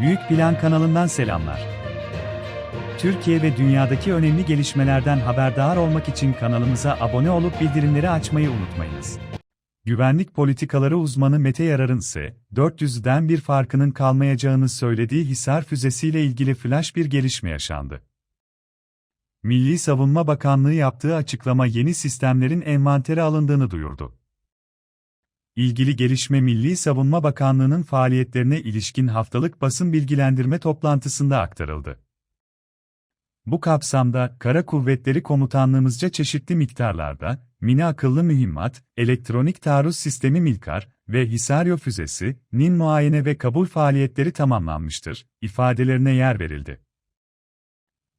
Büyük Plan kanalından selamlar. Türkiye ve dünyadaki önemli gelişmelerden haberdar olmak için kanalımıza abone olup bildirimleri açmayı unutmayınız. Güvenlik politikaları uzmanı Mete Yarar'ın ise 400'den bir farkının kalmayacağını söylediği Hisar füzesiyle ilgili flash bir gelişme yaşandı. Milli Savunma Bakanlığı yaptığı açıklama yeni sistemlerin envantere alındığını duyurdu. İlgili gelişme Milli Savunma Bakanlığı'nın faaliyetlerine ilişkin haftalık basın bilgilendirme toplantısında aktarıldı. Bu kapsamda, Kara Kuvvetleri Komutanlığımızca çeşitli miktarlarda, mini akıllı mühimmat, elektronik taarruz sistemi Milkar ve Hisaryo füzesi, nin muayene ve kabul faaliyetleri tamamlanmıştır, ifadelerine yer verildi.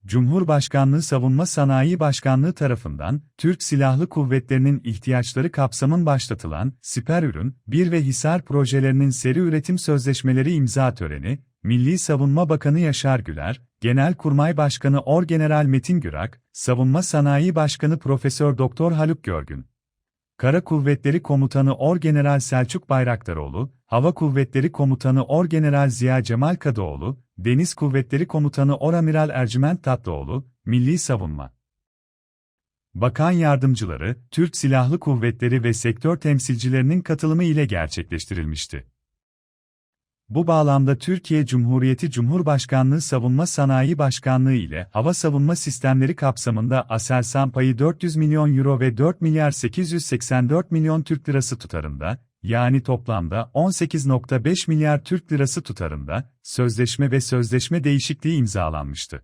Cumhurbaşkanlığı Savunma Sanayi Başkanlığı tarafından, Türk Silahlı Kuvvetleri'nin ihtiyaçları kapsamın başlatılan Siper Ürün 1 ve Hisar projelerinin seri üretim sözleşmeleri imza töreni, Milli Savunma Bakanı Yaşar Güler, Genelkurmay Başkanı Orgeneral Metin Gürak, Savunma Sanayi Başkanı Profesör Doktor Haluk Görgün, Kara Kuvvetleri Komutanı Orgeneral Selçuk Bayraktaroğlu, Hava Kuvvetleri Komutanı Orgeneral Ziya Cemal Kadıoğlu, Deniz Kuvvetleri Komutanı Oramiral Ercüment Tatlıoğlu, Milli Savunma Bakan Yardımcıları, Türk Silahlı Kuvvetleri ve sektör temsilcilerinin katılımı ile gerçekleştirilmişti. Bu bağlamda Türkiye Cumhuriyeti Cumhurbaşkanlığı Savunma Sanayi Başkanlığı ile hava savunma sistemleri kapsamında Aselsan payı 400 milyon euro ve 4 milyar 884 milyon Türk lirası tutarında, yani toplamda 18.5 milyar Türk lirası tutarında, sözleşme ve sözleşme değişikliği imzalanmıştı.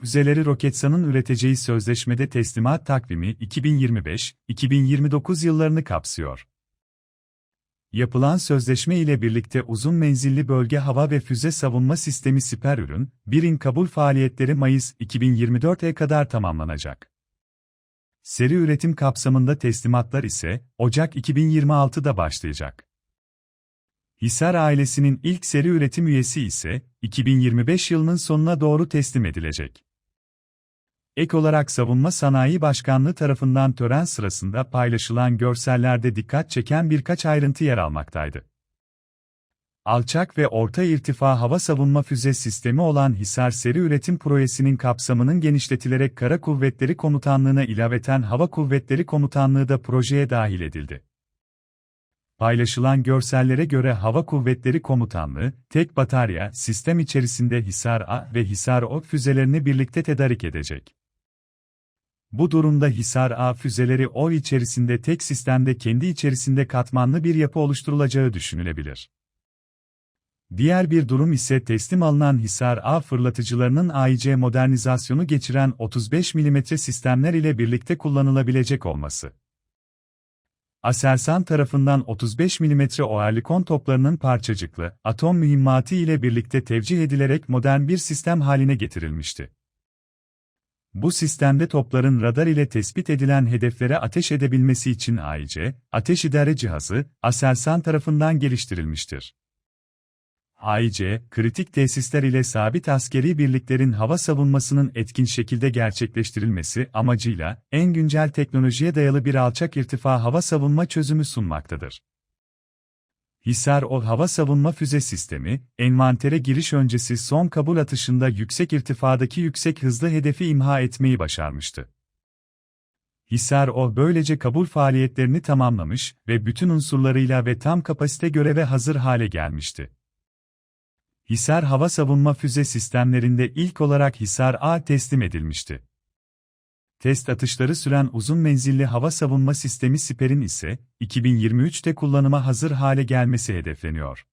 Füzeleri Roketsan'ın üreteceği sözleşmede teslimat takvimi 2025-2029 yıllarını kapsıyor. Yapılan sözleşme ile birlikte uzun menzilli bölge hava ve füze savunma sistemi siper ürün, birin kabul faaliyetleri Mayıs 2024'e kadar tamamlanacak. Seri üretim kapsamında teslimatlar ise Ocak 2026'da başlayacak. Hisar ailesinin ilk seri üretim üyesi ise 2025 yılının sonuna doğru teslim edilecek. Ek olarak Savunma Sanayi Başkanlığı tarafından tören sırasında paylaşılan görsellerde dikkat çeken birkaç ayrıntı yer almaktaydı. Alçak ve orta irtifa hava savunma füze sistemi olan Hisar Seri Üretim Projesi'nin kapsamının genişletilerek Kara Kuvvetleri Komutanlığı'na ilaveten Hava Kuvvetleri Komutanlığı da projeye dahil edildi. Paylaşılan görsellere göre Hava Kuvvetleri Komutanlığı, tek batarya, sistem içerisinde Hisar A ve Hisar O füzelerini birlikte tedarik edecek. Bu durumda Hisar A füzeleri O içerisinde tek sistemde kendi içerisinde katmanlı bir yapı oluşturulacağı düşünülebilir. Diğer bir durum ise teslim alınan Hisar A fırlatıcılarının AIC modernizasyonu geçiren 35 mm sistemler ile birlikte kullanılabilecek olması. Aselsan tarafından 35 mm Oerlikon toplarının parçacıklı, atom mühimmatı ile birlikte tevcih edilerek modern bir sistem haline getirilmişti. Bu sistemde topların radar ile tespit edilen hedeflere ateş edebilmesi için AIC, ateş idare cihazı, Aselsan tarafından geliştirilmiştir. AIC, kritik tesisler ile sabit askeri birliklerin hava savunmasının etkin şekilde gerçekleştirilmesi amacıyla en güncel teknolojiye dayalı bir alçak irtifa hava savunma çözümü sunmaktadır. Hisar O hava savunma füze sistemi, envantere giriş öncesi son kabul atışında yüksek irtifadaki yüksek hızlı hedefi imha etmeyi başarmıştı. Hisar O böylece kabul faaliyetlerini tamamlamış ve bütün unsurlarıyla ve tam kapasite göreve hazır hale gelmişti. Hisar hava savunma füze sistemlerinde ilk olarak Hisar A teslim edilmişti. Test atışları süren uzun menzilli hava savunma sistemi Siper'in ise 2023'te kullanıma hazır hale gelmesi hedefleniyor.